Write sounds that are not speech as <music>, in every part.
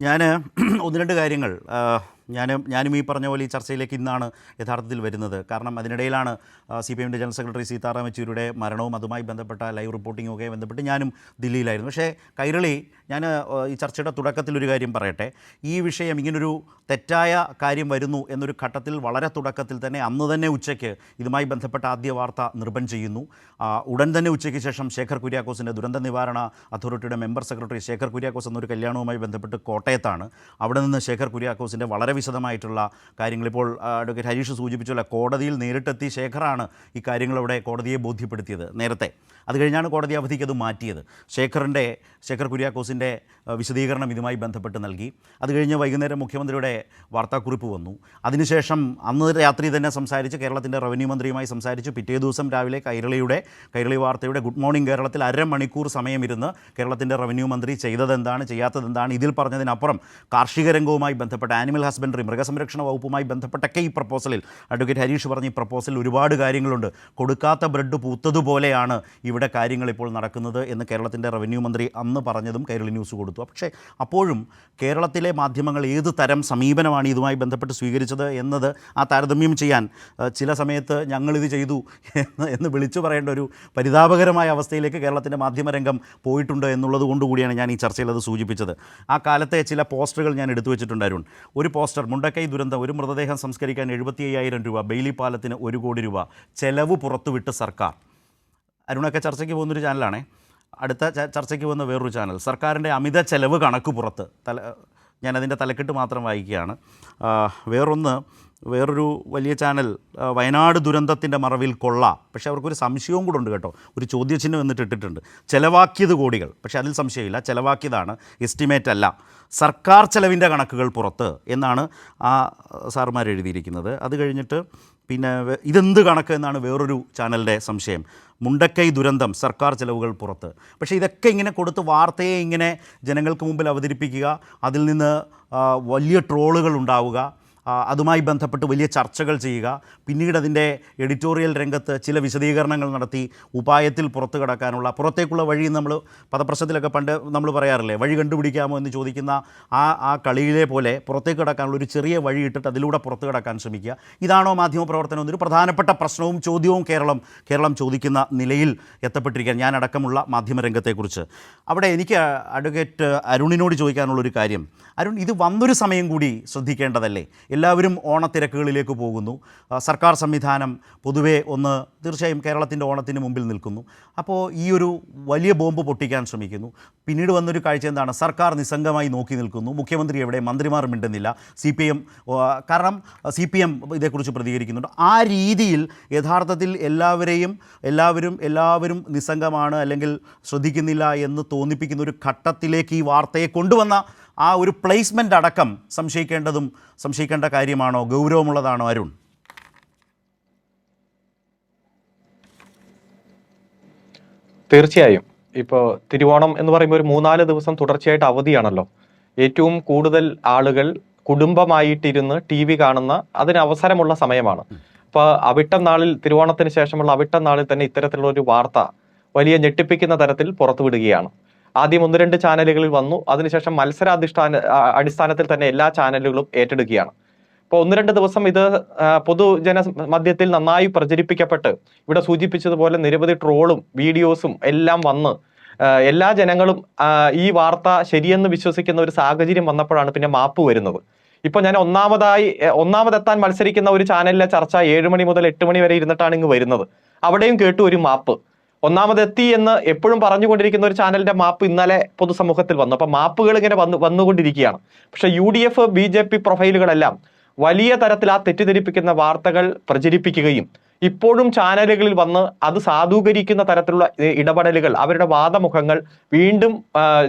ഞാൻ <clears throat> ഒന്ന് രണ്ട് കാര്യങ്ങൾ ഞാൻ ഞാനും ഈ പറഞ്ഞ പോലെ ഈ ചർച്ചയിലേക്ക് ഇന്നാണ് യഥാർത്ഥത്തിൽ വരുന്നത്. കാരണം അതിനിടയിലാണ് സി പി എമ്മിന്റെ ജനറൽ സെക്രട്ടറി സീതാറാം യെച്ചൂരിയുടെ മരണവും അതുമായി ബന്ധപ്പെട്ട ലൈവ് റിപ്പോർട്ടിങ്ങും ഒക്കെ ബന്ധപ്പെട്ട് ഞാനും ദില്ലിയിലായിരുന്നു. പക്ഷേ കൈരളി ഞാൻ ഈ ചർച്ചയുടെ തുടക്കത്തിൽ ഒരു കാര്യം പറയട്ടെ. ഈ വിഷയം ഇങ്ങനൊരു തെറ്റായ കാര്യം വരുന്നു എന്നൊരു ഘട്ടത്തിൽ വളരെ തുടക്കത്തിൽ തന്നെ അന്ന് തന്നെ ഉച്ചയ്ക്ക് ഇതുമായി ബന്ധപ്പെട്ട ആദ്യ വാർത്ത നിർബൻ ചെയ്യുന്നു. ഉടൻ തന്നെ ഉച്ചയ്ക്ക് ശേഷം ശേഖർ കുര്യാക്കോസിന്റെ ദുരന്ത നിവാരണ അതോറിറ്റിയുടെ മെമ്പർ സെക്രട്ടറി ശേഖർ കുര്യാക്കോസ് എന്നൊരു കല്യാണവുമായി ബന്ധപ്പെട്ട് കോട്ടയത്താണ്. അവിടെ നിന്ന് ശേഖർ കുര്യാക്കോസിന്റെ വളരെ വിശദമായിട്ടുള്ള കാര്യങ്ങൾ. ഇപ്പോൾ അഡ്വക്കേറ്റ് ഹരീഷ് സൂചിപ്പിച്ചുള്ള കോടതിയിൽ നേരിട്ടെത്തി ശേഖറാണ് ഈ കാര്യങ്ങളവിടെ കോടതിയെ ബോധ്യപ്പെടുത്തിയത് നേരത്തെ. അത് കഴിഞ്ഞാണ് കോടതി അവധിക്ക് അത് മാറ്റിയത്. ശേഖറിന്റെ ശേഖർ കുര്യാക്കോസിന്റെ വിശദീകരണം ഇതുമായി ബന്ധപ്പെട്ട് നൽകി. അത് കഴിഞ്ഞ് വൈകുന്നേരം മുഖ്യമന്ത്രിയുടെ വാർത്താക്കുറിപ്പ് വന്നു. അതിനുശേഷം അന്ന് രാത്രി തന്നെ സംസാരിച്ച് കേരളത്തിന്റെ റവന്യൂ മന്ത്രിയുമായി സംസാരിച്ച് പിറ്റേ ദിവസം രാവിലെ കൈരളിയുടെ കൈരളി വാർത്തയുടെ ഗുഡ് മോർണിംഗ് കേരളത്തിൽ അരമണിക്കൂർ സമയമിരുന്ന് കേരളത്തിന്റെ റവന്യൂ മന്ത്രി ചെയ്തതെന്താണ് ചെയ്യാത്തതെന്താണ് ഇതിൽ പറഞ്ഞതിനപ്പുറം കാർഷിക രംഗവുമായി ബന്ധപ്പെട്ട ആനിമൽ ഹസ്ബൻഡറി മൃഗസംരക്ഷണ വകുപ്പുമായി ബന്ധപ്പെട്ടൊക്കെ ഈ പ്രപ്പോസലിൽ അഡ്വക്കേറ്റ് ഹരീഷ് പറഞ്ഞ ഈ പ്രപ്പോസലിൽ ഒരുപാട് കാര്യങ്ങളുണ്ട്. കൊടുക്കാത്ത ബ്രെഡ് പൂത്തതുപോലെയാണ് ഇവിടെ കാര്യങ്ങൾ ഇപ്പോൾ നടക്കുന്നത് എന്ന് കേരളത്തിന്റെ റവന്യൂ മന്ത്രി അന്ന് പറഞ്ഞതും കൈരളി ന്യൂസ് കൊടുത്തു. പക്ഷേ അപ്പോഴും കേരളത്തിലെ മാധ്യമങ്ങൾ ഏത് തരം സമീപനമാണ് ഇതുമായി ബന്ധപ്പെട്ട് സ്വീകരിച്ചത് എന്നത് ആ താരതമ്യം ചെയ്യാൻ ചില സമയത്ത് ഞങ്ങളിത് ചെയ്തു എന്ന് എന്ന് വിളിച്ചു പറയേണ്ട ഒരു പരിതാപകരമായ അവസ്ഥയിലേക്ക് കേരളത്തിന്റെ മാധ്യമരംഗം പോയിട്ടുണ്ട് എന്നുള്ളത് കൊണ്ടുകൂടിയാണ് ഞാൻ ഈ ചർച്ചയിൽ അത് സൂചിപ്പിച്ചത്. ആ കാലത്തെ ചില പോസ്റ്ററുകൾ ഞാൻ എടുത്തു വെച്ചിട്ടുണ്ടായിരുന്നു ഒരു പോസ്റ്റർ മുണ്ടക്കൈ ദുരന്തം. ഒരു മൃതദേഹം സംസ്കരിക്കാൻ എഴുപത്തി അയ്യായിരം രൂപ. ബെയിലി പാലത്തിന് ഒരു കോടി രൂപ. ചെലവ് പുറത്തുവിട്ട് സർക്കാർ. അരുണൊക്കെ ചർച്ചയ്ക്ക് പോകുന്നൊരു ചാനലാണേ. അടുത്ത ചർച്ചയ്ക്ക് പോകുന്ന വേറൊരു ചാനൽ. സർക്കാരിന്റെ അമിത ചെലവ് കണക്ക് പുറത്ത്. തല ഞാനതിന്റെ തലക്കെട്ട് മാത്രം വായിക്കുകയാണ്. വേറൊന്ന് വേറൊരു വലിയ ചാനൽ വയനാട് ദുരന്തത്തിന്റെ മറവിൽ കൊള്ള. പക്ഷേ അവർക്കൊരു സംശയവും കൂടെ ഉണ്ട് കേട്ടോ. ഒരു ചോദ്യചിഹ്നം എന്നിട്ട് ഇട്ടിട്ടുണ്ട്. ചിലവാക്കിയത് കോടികൾ. പക്ഷേ അതിൽ സംശയമില്ല. ചിലവാക്കിയതാണ് എസ്റ്റിമേറ്റ് അല്ല. സർക്കാർ ചെലവിന്റെ കണക്കുകൾ പുറത്ത് എന്നാണ് ആ സാറുമാർ എഴുതിയിരിക്കുന്നത്. അത് കഴിഞ്ഞിട്ട് പിന്നെ ഇതെന്ത് കണക്ക് എന്നാണ് വേറൊരു ചാനലിന്റെ സംശയം. മുണ്ടക്കൈ ദുരന്തം സർക്കാർ ചെലവുകൾ പുറത്ത്. പക്ഷേ ഇതൊക്കെ ഇങ്ങനെ കൊടുത്ത് വാർത്തയെ ഇങ്ങനെ ജനങ്ങൾക്ക് മുമ്പിൽ അവതരിപ്പിക്കുക അതിൽ നിന്ന് വലിയ ട്രോളുകൾ ഉണ്ടാവുക അതുമായി ബന്ധപ്പെട്ട് വലിയ ചർച്ചകൾ ചെയ്യുക. പിന്നീട് അതിന്റെ എഡിറ്റോറിയൽ രംഗത്ത് ചില വിശദീകരണങ്ങൾ നടത്തി ഉപായത്തിൽ പുറത്തു കടക്കാനുള്ള പുറത്തേക്കുള്ള വഴി നമ്മൾ പദപ്രശ്നത്തിലൊക്കെ പണ്ട് നമ്മൾ പറയാറില്ലേ വഴി കണ്ടുപിടിക്കാമോ എന്ന് ചോദിക്കുന്ന ആ ആ കളിയിലെ പോലെ പുറത്തേക്ക് കടക്കാനുള്ള ഒരു ചെറിയ വഴി ഇട്ടിട്ട് അതിലൂടെ പുറത്തു കടക്കാൻ ശ്രമിക്കുക. ഇതാണോ മാധ്യമപ്രവർത്തനം എന്നൊരു പ്രധാനപ്പെട്ട പ്രശ്നവും ചോദ്യവും കേരളം കേരളം ചോദിക്കുന്ന നിലയിൽ എത്തപ്പെട്ടിരിക്കുക ഞാനടക്കമുള്ള മാധ്യമരംഗത്തെക്കുറിച്ച് അവിടെ എനിക്ക് അഡ്വക്കേറ്റ് അരുണിനോട് ചോദിക്കാനുള്ള ഒരു കാര്യം. അരുൺ ഇത് വന്നൊരു സമയം കൂടി ശ്രദ്ധിക്കേണ്ടതല്ലേ? എല്ലാവരും ഓണത്തിരക്കുകളിലേക്ക് പോകുന്നു. സർക്കാർ സംവിധാനം പൊതുവേ ഒന്ന് തീർച്ചയായും കേരളത്തിന്റെ ഓണത്തിന് മുമ്പിൽ നിൽക്കുന്നു. അപ്പോൾ ഈ ഒരു വലിയ ബോംബ് പൊട്ടിക്കാൻ ശ്രമിക്കുന്നു. പിന്നീട് വന്നൊരു കാഴ്ച എന്താണ്? സർക്കാർ നിസ്സംഗമായി നോക്കി നിൽക്കുന്നു. മുഖ്യമന്ത്രി എവിടെ? മന്ത്രിമാർ മിണ്ടുന്നില്ല. സി പി എം കാരണം സി പി എം ഇതേക്കുറിച്ച് പ്രതികരിക്കുന്നുണ്ട്. ആ രീതിയിൽ യഥാർത്ഥത്തിൽ എല്ലാവരെയും എല്ലാവരും എല്ലാവരും നിസ്സംഗമാണ് അല്ലെങ്കിൽ ശ്രദ്ധിക്കുന്നില്ല എന്ന് തോന്നിപ്പിക്കുന്ന ഒരു ഘട്ടത്തിലേക്ക് ഈ വാർത്തയെ കൊണ്ടുവന്ന ആ ഒരു പ്ലേസ്മെന്റ് അടക്കം സംശയിക്കേണ്ടതും സംശയിക്കേണ്ട കാര്യമാണോ? ഗൗരവമുള്ളതാണോ അരുൺ? തീർച്ചയായും. ഇപ്പോൾ തിരുവോണം എന്ന് പറയുമ്പോൾ ഒരു മൂന്നാൽ ദിവസം തുടർച്ചയായിട്ട് അവധിയാണല്ലോ. ഏറ്റവും കൂടുതൽ ആളുകൾ കുടുംബമായിട്ടിരുന്ന് ടി വി കാണുന്ന അതിന് അവസരമുള്ള സമയമാണ്. അപ്പോൾ അവിട്ടം നാളിൽ തിരുവോണത്തിന് ശേഷമുള്ള അവിട്ടം നാളിൽ തന്നെ ഇത്തരത്തിലുള്ള ഒരു വാർത്ത വലിയ ഞെട്ടിപ്പിക്കുന്ന തരത്തിൽ പുറത്തുവിടുകയാണ്. ആദ്യം ഒന്ന് രണ്ട് ചാനലുകളിൽ വന്നു. അതിനുശേഷം മത്സരാധിഷ്ഠാന അടിസ്ഥാനത്തിൽ തന്നെ എല്ലാ ചാനലുകളും ഏറ്റെടുക്കുകയാണ്. ഇപ്പോൾ ഒന്ന് രണ്ട് ദിവസം ഇത് പൊതുജന മധ്യത്തിൽ നന്നായി പ്രചരിപ്പിക്കപ്പെട്ട് ഇവിടെ സൂചിപ്പിച്ചതുപോലെ നിരവധി ട്രോളും വീഡിയോസും എല്ലാം വന്ന് എല്ലാ ജനങ്ങളും ഈ വാർത്ത ശരിയെന്ന് വിശ്വസിക്കുന്ന ഒരു സാഹചര്യം വന്നപ്പോഴാണ് പിന്നെ മാപ്പ് വരുന്നത്. ഇപ്പൊ ഞാൻ ഒന്നാമതായി ഒന്നാമതെത്താൻ മത്സരിക്കുന്ന ഒരു ചാനലിലെ ചർച്ച ഏഴ് മണി മുതൽ എട്ട് മണി വരെ ഇരുന്നിട്ടാണ് ഇങ്ങ് വരുന്നത്. അവിടെയും കേട്ടു ഒരു മാപ്പ്. ഒന്നാമതെത്തി എന്ന് എപ്പോഴും പറഞ്ഞുകൊണ്ടിരിക്കുന്ന ഒരു ചാനലിന്റെ മാപ്പ് ഇന്നലെ പൊതുസമൂഹത്തിൽ വന്നു. അപ്പൊ മാപ്പുകൾ ഇങ്ങനെ വന്നു വന്നുകൊണ്ടിരിക്കുകയാണ്. പക്ഷെ U D F B J P പ്രൊഫൈലുകളെല്ലാം വലിയ തരത്തിൽ ആ തെറ്റിദ്ധരിപ്പിക്കുന്ന വാർത്തകൾ പ്രചരിപ്പിക്കുകയും ഇപ്പോഴും ചാനലുകളിൽ വന്ന് അത് സാധൂകരിക്കുന്ന തരത്തിലുള്ള ഇടപെടലുകൾ അവരുടെ വാദമുഖങ്ങൾ വീണ്ടും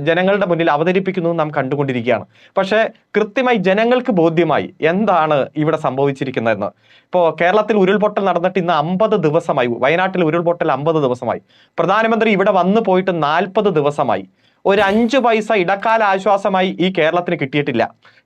ജനങ്ങളുടെ മുന്നിൽ അവതരിപ്പിക്കുന്നത് നാം കണ്ടുകൊണ്ടിരിക്കുകയാണ്. പക്ഷേ കൃത്യമായി ജനങ്ങൾക്ക് ബോധ്യമായി എന്താണ് ഇവിടെ സംഭവിച്ചിരിക്കുന്നതെന്ന്. ഇപ്പോൾ കേരളത്തിൽ ഉരുൾപൊട്ടൽ നടന്നിട്ട് ഇന്ന് അമ്പത് ദിവസമായി വയനാട്ടിൽ ഉരുൾപൊട്ടൽ അമ്പത് ദിവസമായി. പ്രധാനമന്ത്രി ഇവിടെ വന്നു പോയിട്ട് നാൽപ്പത് ദിവസമായി. ഒരു അഞ്ചു പൈസ ഇടക്കാല ആശ്വാസമായി ഈ കേരളത്തിന് കിട്ടിയിട്ടില്ല.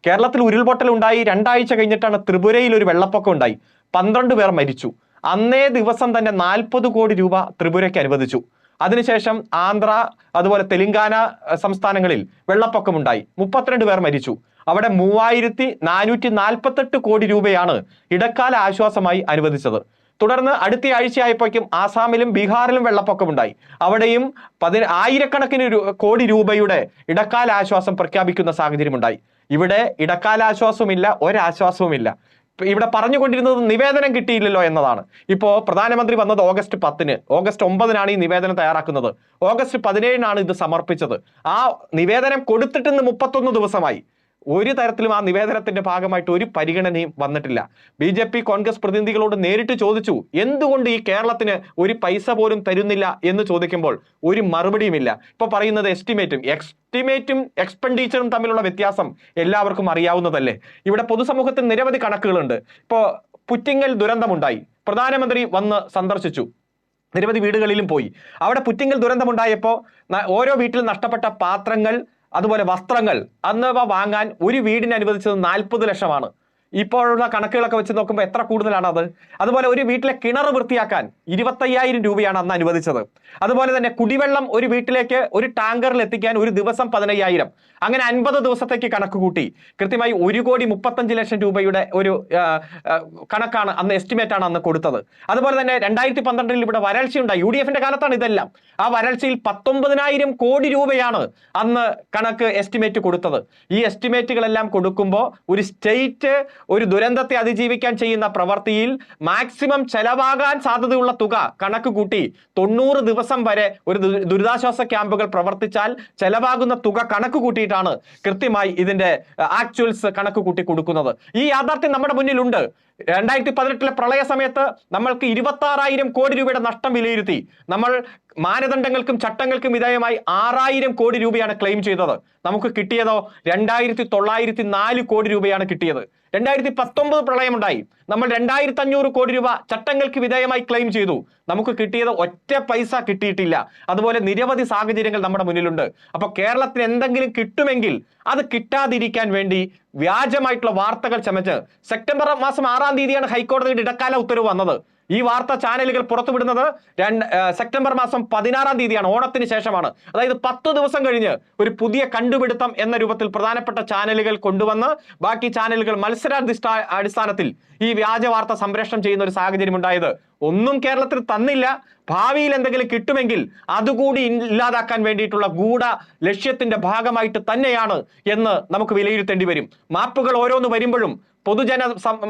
കേരളത്തിൽ ഉരുൾപൊട്ടൽ ഉണ്ടായി രണ്ടാഴ്ച കഴിഞ്ഞിട്ടാണ് ത്രിപുരയിൽ ഒരു വെള്ളപ്പൊക്കം ഉണ്ടായി. പന്ത്രണ്ട് പേർ മരിച്ചു. അന്നേ ദിവസം തന്നെ നാൽപ്പത് കോടി രൂപ ത്രിപുരയ്ക്ക് അനുവദിച്ചു. അതിനുശേഷം ആന്ധ്ര അതുപോലെ തെലങ്കാന സംസ്ഥാനങ്ങളിൽ വെള്ളപ്പൊക്കമുണ്ടായി. മുപ്പത്തിരണ്ട് പേർ മരിച്ചു. അവിടെ മൂവായിരത്തി നാനൂറ്റി നാൽപ്പത്തെട്ട് കോടി രൂപയാണ് ഇടക്കാല ആശ്വാസമായി അനുവദിച്ചത്. തുടർന്ന് അടുത്ത ആഴ്ചയായപ്പോഴേക്കും ആസാമിലും ബീഹാറിലും വെള്ളപ്പൊക്കമുണ്ടായി. അവിടെയും പതി ആയിരക്കണക്കിന് കോടി രൂപയുടെ ഇടക്കാല ആശ്വാസം പ്രഖ്യാപിക്കുന്ന സാഹചര്യമുണ്ടായി. ഇവിടെ ഇടക്കാല ആശ്വാസവുമില്ല ഒരാശ്വാസവുമില്ല. ഇവിടെ പറഞ്ഞുകൊണ്ടിരുന്നത് നിവേദനം കിട്ടിയില്ലല്ലോ എന്നതാണ്. ഇപ്പോൾ പ്രധാനമന്ത്രി വന്നത് ഓഗസ്റ്റ് പത്തിന്. ഓഗസ്റ്റ് ഒമ്പതിനാണ് ഈ നിവേദനം തയ്യാറാക്കുന്നത്. ഓഗസ്റ്റ് പതിനേഴിനാണ് ഇത് സമർപ്പിച്ചത്. ആ നിവേദനം കൊടുത്തിട്ട് ഇന്ന് മുപ്പത്തൊന്ന് ദിവസമായി. ഒരു തരത്തിലും ആ നിവേദനത്തിന്റെ ഭാഗമായിട്ട് ഒരു പരിഗണനയും വന്നിട്ടില്ല. ബി ജെ പി കോൺഗ്രസ് പ്രതിനിധികളോട് നേരിട്ട് ചോദിച്ചു എന്തുകൊണ്ട് ഈ കേരളത്തിന് ഒരു പൈസ പോലും തരുന്നില്ല? എന്ന് ചോദിക്കുമ്പോൾ ഒരു മറുപടിയുമില്ല ഇപ്പൊ പറയുന്നത് എസ്റ്റിമേറ്റും. എസ്റ്റിമേറ്റും എക്സ്പെൻഡിച്ചറും തമ്മിലുള്ള വ്യത്യാസം എല്ലാവർക്കും അറിയാവുന്നതല്ലേ? ഇവിടെ പൊതുസമൂഹത്തിൽ നിരവധി കണക്കുകളുണ്ട്. ഇപ്പോ പുറ്റിങ്ങൽ ദുരന്തമുണ്ടായി. പ്രധാനമന്ത്രി വന്ന് സന്ദർശിച്ചു. നിരവധി വീടുകളിലും പോയി. അവിടെ പുറ്റിങ്ങൽ ദുരന്തമുണ്ടായപ്പോൾ ഓരോ വീട്ടിൽ നഷ്ടപ്പെട്ട പാത്രങ്ങൾ അതുപോലെ വസ്ത്രങ്ങൾ അന്ന് വാങ്ങാൻ ഒരു വീടിന് അനുവദിച്ചത് നാൽപ്പത് ലക്ഷമാണ്. ഇപ്പോഴുള്ള കണക്കുകളൊക്കെ വെച്ച് നോക്കുമ്പോൾ എത്ര കൂടുതലാണ് അത്? അതുപോലെ ഒരു വീട്ടിലെ കിണർ വൃത്തിയാക്കാൻ ഇരുപത്തയ്യായിരം രൂപയാണ് അന്ന് അനുവദിച്ചത്. അതുപോലെ തന്നെ കുടിവെള്ളം ഒരു വീട്ടിലേക്ക് ഒരു ടാങ്കറിൽ എത്തിക്കാൻ ഒരു ദിവസം പതിനയ്യായിരം. അങ്ങനെ അൻപത് ദിവസത്തേക്ക് കണക്ക് കൂട്ടി. കൃത്യമായി ഒരു കോടി മുപ്പത്തഞ്ച് ലക്ഷം രൂപയുടെ ഒരു കണക്കാണ് അന്ന് എസ്റ്റിമേറ്റ് ആണ് അന്ന് കൊടുത്തത്. അതുപോലെ തന്നെ രണ്ടായിരത്തി പന്ത്രണ്ടിൽ ഇവിടെ വരൾച്ച ഉണ്ടായി. യു ഡി എഫിന്റെ കാലത്താണ് ഇതെല്ലാം. ആ വരൾച്ചയിൽ പത്തൊമ്പതിനായിരം കോടി രൂപയാണ് അന്ന് കണക്ക് എസ്റ്റിമേറ്റ് കൊടുത്തത്. ഈ എസ്റ്റിമേറ്റുകളെല്ലാം കൊടുക്കുമ്പോൾ ഒരു സ്റ്റേറ്റ് ഒരു ദുരന്തത്തെ അതിജീവിക്കാൻ ചെയ്യുന്ന പ്രവൃത്തിയിൽ മാക്സിമം ചെലവാകാൻ സാധ്യതയുള്ള തുക കണക്ക് കൂട്ടി തൊണ്ണൂറ് ദിവസം വരെ ഒരു ദുരിതാശ്വാസ ക്യാമ്പുകൾ പ്രവർത്തിച്ചാൽ ചെലവാകുന്ന തുക കണക്ക് കൂട്ടിയിട്ടാണ് കൃത്യമായി ഇതിന്റെ ആക്ച്വൽസ് കണക്ക് കൂട്ടി കൊടുക്കുന്നത്. ഈ യാഥാർത്ഥ്യം നമ്മുടെ മുന്നിലുണ്ട്. രണ്ടായിരത്തി പതിനെട്ടിലെ പ്രളയ സമയത്ത് നമ്മൾക്ക് ഇരുപത്തി ആറായിരം കോടി രൂപയുടെ നഷ്ടം വിലയിരുത്തി. നമ്മൾ മാനദണ്ഡങ്ങൾക്കും ചട്ടങ്ങൾക്കും വിധേയമായി ആറായിരം കോടി രൂപയാണ് ക്ലെയിം ചെയ്തത്. നമുക്ക് കിട്ടിയതോ രണ്ടായിരത്തി തൊള്ളായിരത്തി നാല് കോടി രൂപയാണ് കിട്ടിയത്. രണ്ടായിരത്തി പത്തൊമ്പത് പ്രളയമുണ്ടായി. നമ്മൾ രണ്ടായിരത്തി അഞ്ഞൂറ് കോടി രൂപ ചട്ടങ്ങൾക്ക് വിധേയമായി ക്ലെയിം ചെയ്തു. നമുക്ക് കിട്ടിയത് ഒറ്റ പൈസ കിട്ടിയിട്ടില്ല. അതുപോലെ നിരവധി സാഹചര്യങ്ങൾ നമ്മുടെ മുന്നിലുണ്ട്. അപ്പൊ കേരളത്തിന് എന്തെങ്കിലും കിട്ടുമെങ്കിൽ അത് കിട്ടാതിരിക്കാൻ വേണ്ടി വ്യാജമായിട്ടുള്ള വാർത്തകൾ ചമച്ച് സെപ്റ്റംബർ മാസം ആറാം തീയതിയാണ് ഹൈക്കോടതിയുടെ ഇടക്കാല ഉത്തരവ് വന്നത്. ഈ വാർത്ത ചാനലുകൾ പുറത്തുവിടുന്നത് രണ്ട് സെപ്റ്റംബർ മാസം പതിനാറാം തീയതിയാണ് ഓണത്തിന് ശേഷമാണ്. അതായത് പത്ത് ദിവസം കഴിഞ്ഞ് ഒരു പുതിയ കണ്ടുപിടുത്തം എന്ന രൂപത്തിൽ പ്രധാനപ്പെട്ട ചാനലുകൾ കൊണ്ടുവന്ന് ബാക്കി ചാനലുകൾ മത്സരാധിഷ്ഠ അടിസ്ഥാനത്തിൽ ഈ വ്യാജ വാർത്ത സംപ്രേഷണം ചെയ്യുന്ന ഒരു സാഹചര്യം ഉണ്ടായത്. ഒന്നും കേരളത്തിൽ തന്നില്ല. ഭാവിയിൽ എന്തെങ്കിലും കിട്ടുമെങ്കിൽ അതുകൂടി ഇല്ലാതാക്കാൻ വേണ്ടിയിട്ടുള്ള ഗൂഢ ലക്ഷ്യത്തിന്റെ ഭാഗമായിട്ട് തന്നെയാണ് എന്ന് നമുക്ക് വിലയിരുത്തേണ്ടി വരും. മാപ്പുകൾ ഓരോന്ന് വരുമ്പോഴും പൊതുജന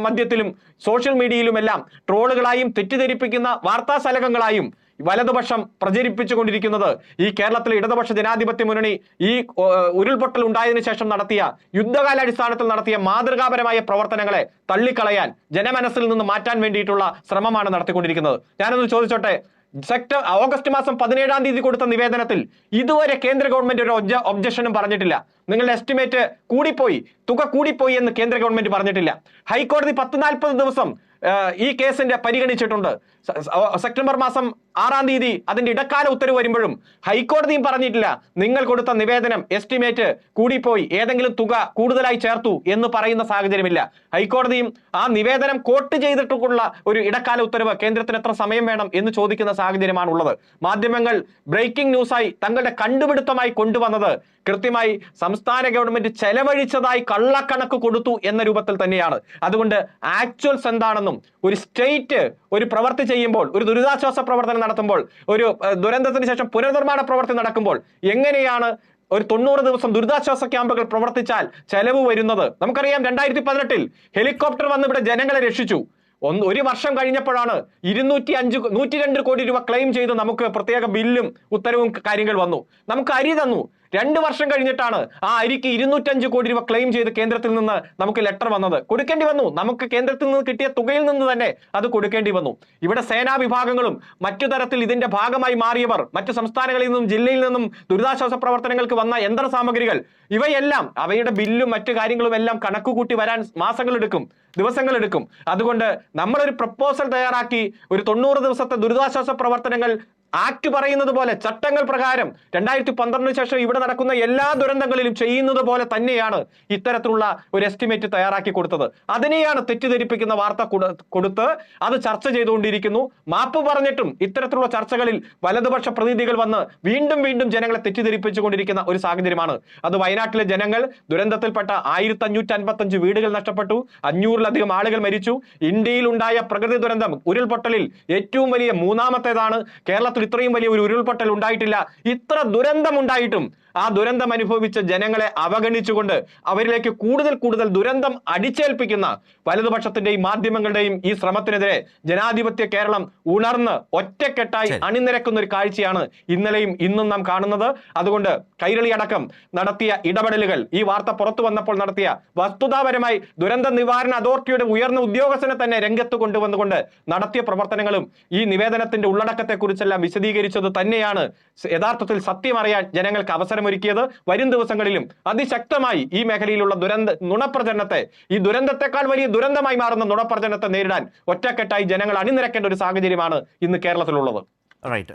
മധ്യത്തിലും സോഷ്യൽ മീഡിയയിലുമെല്ലാം ട്രോളുകളായും തെറ്റിദ്ധരിപ്പിക്കുന്ന വാർത്താശലകങ്ങളായും വലതുപക്ഷം പ്രചരിപ്പിച്ചുകൊണ്ടിരിക്കുന്നത്. ഈ കേരളത്തിലെ ഇടതുപക്ഷ ജനാധിപത്യ മുന്നണി ഈ ഉരുൾപൊട്ടൽ ഉണ്ടായതിനു ശേഷം നടത്തിയ യുദ്ധകാലാടിസ്ഥാനത്തിൽ നടത്തിയ മാതൃകാപരമായ പ്രവർത്തനങ്ങളെ തള്ളിക്കളയാൻ ജനമനസ്സിൽ നിന്ന് മാറ്റാൻ വേണ്ടിയിട്ടുള്ള ശ്രമമാണ് നടത്തിക്കൊണ്ടിരിക്കുന്നത്. ഞാനൊന്ന് ചോദിച്ചോട്ടെ? സെക്ടർ ഓഗസ്റ്റ് മാസം പതിനേഴാം തീയതി കൊടുത്ത നിവേദനത്തിൽ ഇതുവരെ കേന്ദ്ര ഗവൺമെന്റ് ഒരു ഒബ്ജക്ഷനും പറഞ്ഞിട്ടില്ല. നിങ്ങളുടെ എസ്റ്റിമേറ്റ് കൂടിപ്പോയി തുക കൂടിപ്പോയി എന്ന് കേന്ദ്ര ഗവൺമെന്റ് പറഞ്ഞിട്ടില്ല. ഹൈക്കോടതി പത്ത് നാൽപ്പത് ദിവസം ഈ കേസിന്റെ പരിഗണിച്ചിട്ടുണ്ട്. സെപ്റ്റംബർ മാസം ആറാം തീയതി അതിന്റെ ഇടക്കാല ഉത്തരവ് വരുമ്പോഴും ഹൈക്കോടതിയും പറഞ്ഞിട്ടില്ല. നിങ്ങൾ കൊടുത്ത നിവേദനം എസ്റ്റിമേറ്റ് കൂടിപ്പോയി. ഏതെങ്കിലും തുക കൂടുതലായി ചേർത്തു എന്ന് പറയുന്ന സാഹചര്യമില്ല. ഹൈക്കോടതിയും ആ നിവേദനം കോട്ട് ചെയ്തിട്ടുള്ള ഒരു ഇടക്കാല ഉത്തരവ് കേന്ദ്രത്തിന് എത്ര സമയം വേണം എന്ന് ചോദിക്കുന്ന സാഹചര്യമാണ് ഉള്ളത് മാധ്യമങ്ങൾ ബ്രേക്കിംഗ് ന്യൂസായി തങ്ങളുടെ കണ്ടുപിടുത്തമായി കൊണ്ടുവന്നത് കൃത്യമായി സംസ്ഥാന ഗവൺമെന്റ് ചെലവഴിച്ചതായി കള്ളക്കണക്ക് കൊടുത്തു എന്ന രൂപത്തിൽ തന്നെയാണ്. അതുകൊണ്ട് ആക്ച്വൽസ് എന്താണെന്നും ഒരു സ്റ്റേറ്റ് ഒരു പ്രവൃത്തി ചെയ്യുമ്പോൾ ഒരു ദുരിതാശ്വാസ പ്രവർത്തനം നടത്തുമ്പോൾ ഒരു ദുരന്തത്തിന് ശേഷം പുനർനിർമ്മാണ പ്രവർത്തി നടക്കുമ്പോൾ എങ്ങനെയാണ് ഒരു തൊണ്ണൂറ് ദിവസം ദുരിതാശ്വാസ ക്യാമ്പുകൾ പ്രവർത്തിച്ചാൽ ചെലവ് വരുന്നത്? നമുക്കറിയാം രണ്ടായിരത്തി പതിനെട്ടിൽ ഹെലികോപ്റ്റർ വന്ന് ഇവിടെ ജനങ്ങളെ രക്ഷിച്ചു. ഒന്ന് ഒരു വർഷം കഴിഞ്ഞപ്പോഴാണ് ഇരുന്നൂറ്റി അഞ്ച് നൂറ്റി രണ്ട് കോടി രൂപ ക്ലെയിം ചെയ്ത് നമുക്ക് പ്രത്യേക ബില്ലും ഉത്തരവും കാര്യങ്ങൾ വന്നു. നമുക്ക് അരി തന്നു. രണ്ട് വർഷം കഴിഞ്ഞിട്ടാണ് ആ അരിക്ക് ഇരുന്നൂറ്റഞ്ച് കോടി രൂപ ക്ലെയിം ചെയ്ത് കേന്ദ്രത്തിൽ നിന്ന് നമുക്ക് ലെറ്റർ വന്നത്. കൊടുക്കേണ്ടി വന്നു. നമുക്ക് കേന്ദ്രത്തിൽ നിന്ന് കിട്ടിയ തുകയിൽ നിന്ന് തന്നെ അത് കൊടുക്കേണ്ടി വന്നു. ഇവിടെ സേനാ വിഭാഗങ്ങളും മറ്റു തരത്തിൽ ഇതിന്റെ ഭാഗമായി മാറിയവർ മറ്റു സംസ്ഥാനങ്ങളിൽ നിന്നും ജില്ലയിൽ നിന്നും ദുരിതാശ്വാസ പ്രവർത്തനങ്ങൾക്ക് വന്ന യന്ത്ര സാമഗ്രികൾ ഇവയെല്ലാം അവയുടെ ബില്ലും മറ്റു കാര്യങ്ങളും എല്ലാം കണക്കുകൂട്ടി വരാൻ മാസങ്ങളെടുക്കും ദിവസങ്ങളെടുക്കും. അതുകൊണ്ട് നമ്മളൊരു പ്രപ്പോസൽ തയ്യാറാക്കി ഒരു തൊണ്ണൂറ് ദിവസത്തെ ദുരിതാശ്വാസ പ്രവർത്തനങ്ങൾ ആക്ട് പറയുന്നത് പോലെ ചട്ടങ്ങൾ പ്രകാരം രണ്ടായിരത്തി പന്ത്രണ്ടിന് ശേഷം ഇവിടെ നടക്കുന്ന എല്ലാ ദുരന്തങ്ങളിലും ചെയ്യുന്നത് പോലെ തന്നെയാണ് ഇത്തരത്തിലുള്ള ഒരു എസ്റ്റിമേറ്റ് തയ്യാറാക്കി കൊടുത്തത്. അതിനെയാണ് തെറ്റിദ്ധരിപ്പിക്കുന്ന വാർത്ത കൊടു- കൊടുത്ത് അത് ചർച്ച ചെയ്തുകൊണ്ടിരിക്കുന്നു. മാപ്പ് പറഞ്ഞിട്ടും ഇത്തരത്തിലുള്ള ചർച്ചകളിൽ വലതുപക്ഷ പ്രതിനിധികൾ വന്ന് വീണ്ടും വീണ്ടും ജനങ്ങളെ തെറ്റിദ്ധരിപ്പിച്ചുകൊണ്ടിരിക്കുന്ന ഒരു സാഹചര്യമാണ്. അത് വയനാട്ടിലെ ജനങ്ങൾ ദുരന്തത്തിൽപ്പെട്ട ആയിരത്തി അഞ്ഞൂറ്റി അൻപത്തി അഞ്ച് വീടുകൾ നഷ്ടപ്പെട്ടു. അഞ്ഞൂറിലധികം ആളുകൾ മരിച്ചു. ഇന്ത്യയിൽ ഉണ്ടായ പ്രകൃതി ദുരന്തം ഉരുൾപൊട്ടലിൽ ഏറ്റവും വലിയ മൂന്നാമത്തേതാണ്. കേരളത്തിൽ ഇത്രയും വലിയ ഒരു ഉരുൾപൊട്ടൽ ഉണ്ടായിട്ടില്ല. ഇത്ര ദുരന്തം ഉണ്ടായിട്ടും ആ ദുരന്തം അനുഭവിച്ച ജനങ്ങളെ അവഗണിച്ചുകൊണ്ട് അവരിലേക്ക് കൂടുതൽ കൂടുതൽ ദുരന്തം അടിച്ചേൽപ്പിക്കുന്ന വലതുപക്ഷത്തിന്റെയും മാധ്യമങ്ങളുടെയും ഈ ശ്രമത്തിനെതിരെ ജനാധിപത്യ കേരളം ഉണർന്ന് ഒറ്റക്കെട്ടായി അണിനിരക്കുന്ന ഒരു കാഴ്ചയാണ് ഇന്നലെയും ഇന്നും നാം കാണുന്നത്. അതുകൊണ്ട് കൈരളി അടക്കം നടത്തിയ ഇടപെടലുകൾ ഈ വാർത്ത പുറത്തു വന്നപ്പോൾ നടത്തിയ വസ്തുതാപരമായി ദുരന്ത നിവാരണ അതോറിറ്റിയുടെ ഉയർന്ന ഉദ്യോഗസ്ഥനെ തന്നെ രംഗത്ത് കൊണ്ടുവന്നുകൊണ്ട് നടത്തിയ പ്രവർത്തനങ്ങളും ഈ നിവേദനത്തിന്റെ ഉള്ളടക്കത്തെക്കുറിച്ചെല്ലാം വിശദീകരിച്ചത് തന്നെയാണ്. യഥാർത്ഥത്തിൽ സത്യമറിയാൻ ജനങ്ങൾക്ക് അവസരമൊരുക്കിയത് വരും ദിവസങ്ങളിലും. അതിശക്തമായി ഈ മേഖലയിലുള്ള ദുരന്ത നുണപ്രചരണത്തെ ഈ ദുരന്തത്തെക്കാൾ വലിയ ദുരന്തമായി മാറുന്ന നുണപ്രചരണത്തെ നേരിടാൻ ഒറ്റക്കെട്ടായി ജനങ്ങൾ അണിനിരക്കേണ്ട ഒരു സാഹചര്യമാണ് ഇന്ന് കേരളത്തിലുള്ളത്. റൈറ്റ്